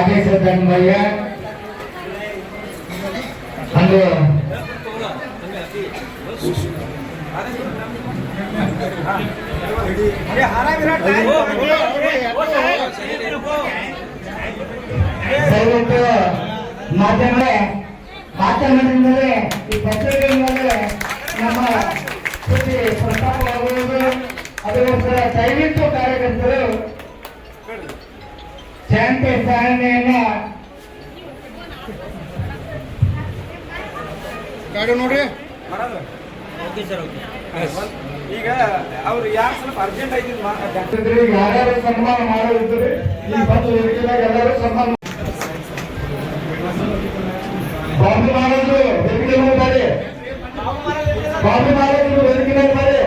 आगे से धन भैया हलो। अरे हरा विराट सर्व माध्यम है। ಶಾಂತಿ ನೋಡ್ರಿ. ಈಗ ಅವ್ರು ಯಾರು ಸ್ವಲ್ಪ ಅರ್ಜೆಂಟ್ ಐತಿ ಯಾರು ಸನ್ಮಾನ ಮಾಡೋದಿದ್ರಿ ಈ ಬಂದು ವೇದಿಕೆದಾಗ ಎಲ್ಲರೂ ಸನ್ಮಾನ ಬಾಂಬು ಮಾಡೋದು ವೇದಿಕೆ ಮೇಲೆ ಬರ್ರಿ ಬಾಂಬು ಮಾಡೋದು ವೇದಿಕೆ ಮೇಲೆ ಬರ್ರಿ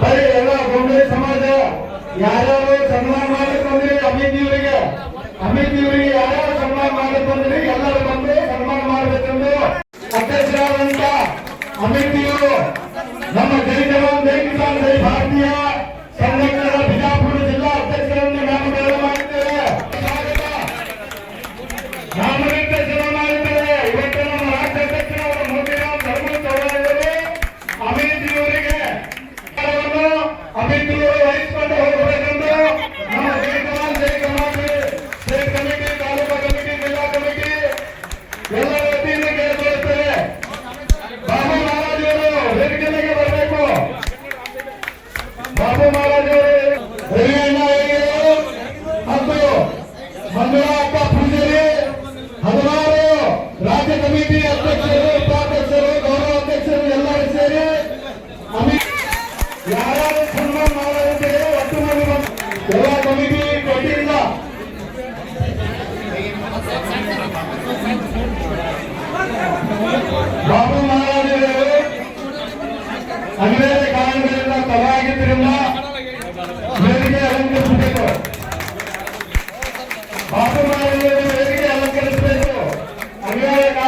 ಬರ್ರಿ ಎಲ್ಲ ಗೊಂಬೆ ಸಮಾಜ. ಯಾರ್ಯಾರು ಸನ್ಮಾನ ಬಂದ್ರಿ ಅಮಿತ್ ಇವರಿಗೆ ಅಮಿತ್ ಇವರಿಗೆ ಯಾರ್ಯಾರು ಸನ್ಮಾನ ಮಾಡಕ್ ಬಂದ್ರಿ ಎಲ್ಲರೂ ಬಂದು ಸನ್ಮಾನ ಮಾಡಬೇಕೆಂದು ಅಧ್ಯಕ್ಷರಾದಂತ ಅಮಿತ್ ಇವರು ನಮ್ಮ ಜೈ ಜವಾನ್ ಜೈ ಕಿಸಾನ್ ಜೈ ಭಾರತೀಯ. ರಾಜ್ಯ ಕಮಿಟಿ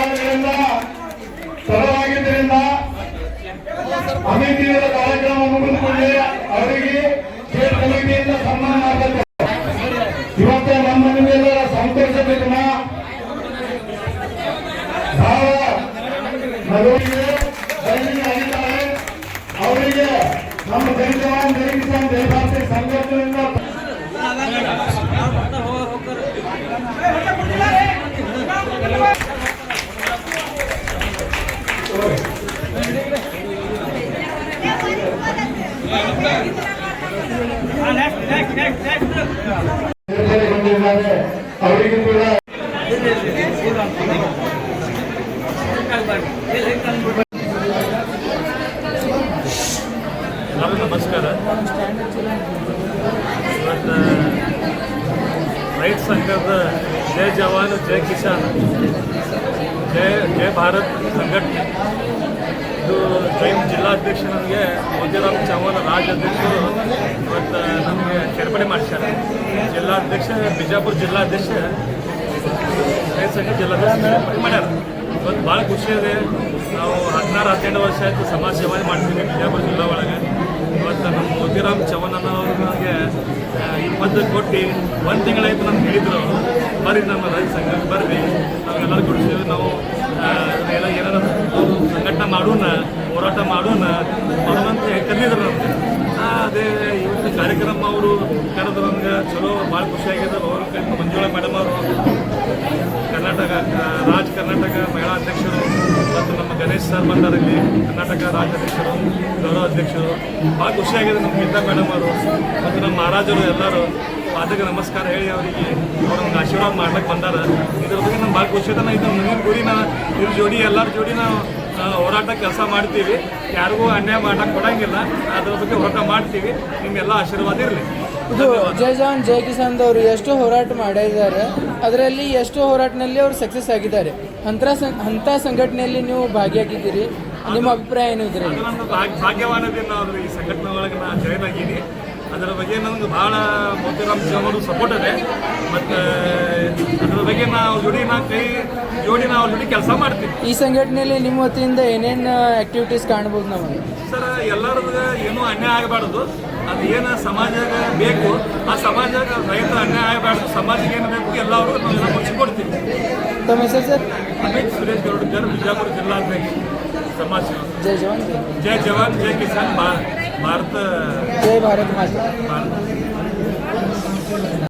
ಕಾರಣಗಳಿಂದ ತಡವಾಗಿದ್ದರಿಂದ ಅಮಿತಿಯವರ ಕಾರ್ಯಕ್ರಮ ಮುಗಿದುಕೊಂಡೆ ಅವರಿಗೆ ಸ್ಟೇಟ್ ಕಮಿಟಿಯಿಂದ ಸನ್ಮಾನ ಮಾಡಬೇಕು ಇವತ್ತು ನಮ್ಮ ನಿಮ್ಮೆಲ್ಲರ ಅಧಿಕಾರಿ ಅವರಿಗೆ ನಮ್ಮ ಜೈ ಜವಾನ್ ಜೈ ಸಂಘಟನೆಯಿಂದ ಸೇರ್ಪಡೆಗೊಂಡಿದ್ದಾರೆ ಅವರಿಗೂ ಕೂಡ ಎಲ್ಲರಿಗೂ ನಮಸ್ಕಾರ ಇವತ್ತು ರೈತ ಸಂಘದ ಜೈ ಜವಾನ್ ಜೈ ಕಿಸಾನ್ ಜೈ ಜೈ ಭಾರತ್ ಸಂಘಟನೆ ಇದು ಜೈನ್ ಜಿಲ್ಲಾಧ್ಯಕ್ಷ ನನಗೆ ಮೋದಿರಾಮ್ ಚೌಹಾಣ್ ರಾಜ್ಯಾಧ್ಯಕ್ಷರು ಇವತ್ತು ನಮಗೆ ಸೇರ್ಪಡೆ ಮಾಡಿಸ್ಯಾರ ಜಿಲ್ಲಾಧ್ಯಕ್ಷ, ಬಿಜಾಪುರ ಜಿಲ್ಲಾಧ್ಯಕ್ಷ ರೈತ ಸಂಘ ಜಿಲ್ಲಾಧ್ಯಕ್ಷ ಮಾಡ್ಯಾರ ಇವತ್ತು ಭಾಳ ಖುಷಿ ಇದೆ. ನಾವು ಹದಿನಾರು, ಹದಿನೆಂಟು ವರ್ಷ ಆಯಿತು ಸಮಾಜ ಸೇವೆ ಮಾಡ್ತೀವಿ ಬಿಜಾಪುರ ಜಿಲ್ಲಾ ಒಳಗೆ. ಇವತ್ತು ನಮ್ಮ ಮೋತಿರಾಮ್ ಚವನ್ ಅನ್ನೋರು ನನಗೆ ಇಪ್ಪತ್ತು ಕೊಟ್ಟು ಒಂದು ತಿಂಗಳಾಯ್ತು ನಮ್ಗೆ ಹೇಳಿದ್ರು ಅವರು. ಬರ್ರಿ ನಮ್ಮ ರೈತ ಸಂಘಕ್ಕೆ ಬರ್ರಿ. ನಾವೆಲ್ಲರೂ ಕೊಡ್ತೀವಿ. ನಾವು ಎಲ್ಲ ಏನಾರ ಸಂಘಟನೆ ಮಾಡೋಣ. ಹೋರಾಟ ಮಾಡೋಣ ಮಾಡೋಣಂತ ಕರೆದಿದ್ರು ನಮ್ಗೆ ಅದೇ ಇವತ್ತು ಕಾರ್ಯಕ್ರಮ ಅವರು ಕರೆದ್ರು ನಮ್ಗೆ ಚಲೋ, ಭಾಳ ಖುಷಿಯಾಗಿದೆ ಅವರು ಕರೆದು ಮಂಜುಳಾ ಮೇಡಮ್ ಅವರು. ಕರ್ನಾಟಕ ರಾಜ್ ಕರ್ನಾಟಕ ಮಹಿಳಾ ಅಧ್ಯಕ್ಷರು ಮತ್ತು ನಮ್ಮ ಗಣೇಶ್ ಸರ್ ಬಂದಾರಲ್ಲಿ ಕರ್ನಾಟಕ ರಾಜ್ಯ ಅಧ್ಯಕ್ಷರು, ಗೌರವ ಅಧ್ಯಕ್ಷರು. ಭಾಳ ಖುಷಿಯಾಗಿದೆ ನಮ್ಮ ಗೀತಾ ಮೇಡಮ್ ಅವರು ಮತ್ತು ನಮ್ಮ ಮಹಾರಾಜರು ಎಲ್ಲರೂ. ಅದಕ್ಕೆ ನಮಸ್ಕಾರ ಹೇಳಿ ಅವರಿಗೆ. ಅವ್ರು ನಮ್ಗೆ ಆಶೀರ್ವಾದ ಮಾಡ್ಲಿಕ್ಕೆ ಬಂದಾರ. ಇದ್ರ ಬಗ್ಗೆ ನಮ್ಗೆ ಭಾಳ ಖುಷಿ ಇದೆ ನಾ ಇದು ಮುಂದಿನ ಗುರಿ ನಾ ಇವ್ರ ಜೋಡಿ ಎಲ್ಲರ ಜೋಡಿ ನಾವು ಹೋರಾಟ ಕೆಲಸ ಮಾಡ್ತೀವಿ. ಯಾರಿಗೂ ಅನ್ಯಾಯ ಮಾಡಕ್ಕೆ ಕೊಡಂಗಿಲ್ಲ. ಅದ್ರ ಬಗ್ಗೆ ಹೋರಾಟ ಮಾಡ್ತೀವಿ. ನಿಮ್ಗೆಲ್ಲ ಆಶೀರ್ವಾದ ಇರಲಿ. ಇದು ಜೈ ಜವಾನ್ ಜೈ ಕಿಸಾನ್ ಅವರು ಎಷ್ಟು ಹೋರಾಟ ಮಾಡಿದ್ದಾರೆ ಅದರಲ್ಲಿ ಎಷ್ಟು ಹೋರಾಟನಲ್ಲಿ ಅವರು ಸಕ್ಸಸ್ ಆಗಿದ್ದಾರೆ. ಅಂತ ಅಂಥ ಸಂಘಟನೆಯಲ್ಲಿ ನೀವು ಭಾಗಿಯಾಗಿದ್ದೀರಿ. ನಿಮ್ಮ ಅಭಿಪ್ರಾಯ ಏನು ಇದ್ರೆ ಭಾಗ್ಯವಾನದಿಂದ ಅವರು ಈ ಸಂಘಟನೆ ಒಳಗೆ ನಾನು ಜಾಯ್ನ್ ಆಗಿದ್ದೀನಿ ಅದರ ಬಗ್ಗೆ ನನಗೆ ಭಾಳ ಮೋತಿರಾಮ್ ಅವರು ಸಪೋರ್ಟ್ ಇದೆ. ಮತ್ತು ಅದ್ರ ಬಗ್ಗೆ ನಾವು ಜೋಡಿ ಕೈ ಜೋಡಿ ನಾವು ಜೋಡಿ ಕೆಲಸ ಮಾಡ್ತೀವಿ. ಈ ಸಂಘಟನೆಯಲ್ಲಿ ನಿಮ್ಮ ವತಿಯಿಂದ ಏನೇನು ಆಕ್ಟಿವಿಟೀಸ್ ಕಾಣ್ಬೋದು ನಾವು? ಸರ್ ಎಲ್ಲರದ್ದು ಏನೂ ಅನ್ಯಾಯ ಆಗಬಾರ್ದು. ಅದು ಏನು ಸಮಾಜಕ್ಕೆ ಬೇಕು ಆ ಸಮಾಜಕ್ಕೆ ರೈತರ ಅನ್ಯಾಯ ಆಗಬಾರ್ದು ಸಮಾಜಕ್ಕೆ ಏನು ಬೇಕು ಎಲ್ಲರೂ ನಾವು ಮುಚ್ಚಿಕೊಡ್ತೀವಿ ತಮ್ಮ ಹೆಸರು ಸರ್? ಅಮಿತ್ ಸುರೇಶ್ ಗೌಡ್ಕರ್ ಬಿಜಾಪುರ ಜಿಲ್ಲಾ ಸಮಾಜ. ಜೈ ಜವಾನ್ ಜೈ ಜವಾನ್ ಜೈ ಕಿಸಾನ್ ಭಾರತ. ಜೈ ಭಾರತ ಮಾತಾ. ಭಾರತ.